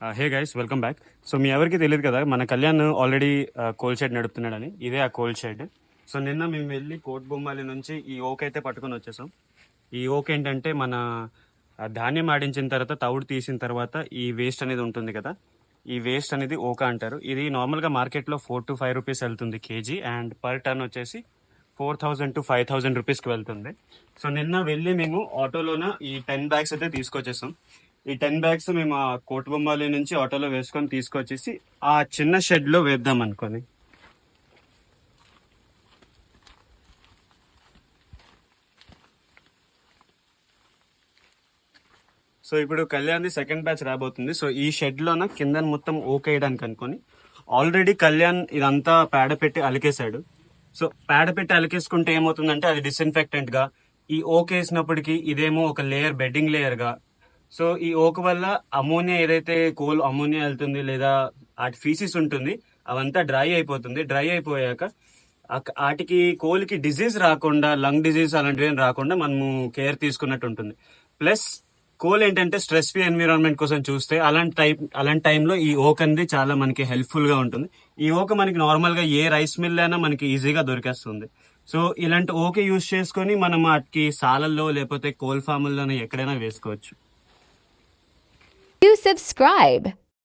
Hey guys welcome back so మీ ఎవరికి తెలియదు కదా మన కళ్యాణ్ ఆల్రెడీ కోల్డ్ షెడ్ నడుపుతున్నాడని. ఇదే ఆ కోల్డ్ షెడ్ సో నిన్న మేము వెళ్ళి కోట్ బొమ్మాలి నుంచి ఈ ఓక్ అయితే పట్టుకొని వచ్చేసాం. ఈ ఓక్ ఏంటంటే మన uh, ధాన్యం ఆడించిన తర్వాత తవుడు తీసిన తర్వాత ఈ వేస్ట్ అనేది ఉంటుంది కదా. ఈ వేస్ట్ అనేది ఓక అంటారు. ఇది నార్మల్గా మార్కెట్లో ఫోర్ టు ఫైవ్ రూపీస్ వెళ్తుంది కేజీ అండ్ పర్ టన్ వచ్చేసి four thousand to five thousand రూపీస్కి వెళ్తుంది. సో నిన్న వెళ్ళి మేము ఆటోలోన ఈ టెన్ బ్యాగ్స్ అయితే తీసుకొచ్చేసాం. ఈ టెన్ బ్యాగ్స్ మేము ఆ కోటబొమ్మాలి నుంచి ఆటోలో వేసుకొని తీసుకొచ్చేసి ఆ చిన్న షెడ్లో వేద్దాం అనుకొని. సో ఇప్పుడు కళ్యాణ్ది సెకండ్ బ్యాచ్ రాబోతుంది. సో ఈ షెడ్లోన కింద మొత్తం ఓకే వేయడానికి అనుకొని ఆల్రెడీ కళ్యాణ్ ఇదంతా పేడ పెట్టి అలికేశాడు. సో పేడ పెట్టి అలికేసుకుంటే ఏమవుతుందంటే అది డిస్ఇన్ఫెక్టెంట్గా ఈ ఓకే వేసినప్పటికీ ఇదేమో ఒక లేయర్ బెడ్డింగ్ లేయర్గా సో ఈ ఓక్ వల్ల అమోనియా ఏదైతే కోల్ అమోనియా వెళ్తుంది లేదా వాటి ఫీసిస్ ఉంటుంది అవంతా డ్రై అయిపోతుంది. డ్రై అయిపోయాక వాటికి కోల్కి డిజీజ్ రాకుండా లంగ్ డిజీజ్ అలాంటివి ఏం రాకుండా మనము కేర్ తీసుకున్నట్టు ఉంటుంది. ప్లస్ కోల్ ఏంటంటే స్ట్రెస్ ఫ్రీ ఎన్విరాన్మెంట్ కోసం చూస్తే అలాంటి టైప్ అలాంటి టైంలో ఈ ఓక్ అనేది చాలా మనకి హెల్ప్ఫుల్గా ఉంటుంది. ఈ ఓక మనకి నార్మల్గా ఏ రైస్ మిల్ అయినా మనకి ఈజీగా దొరికేస్తుంది. సో ఇలాంటి ఓకే యూస్ చేసుకొని మనం వాటికి సాలల్లో లేకపోతే కోల్ ఫాముల్లోనే ఎక్కడైనా వేసుకోవచ్చు. Subscribe.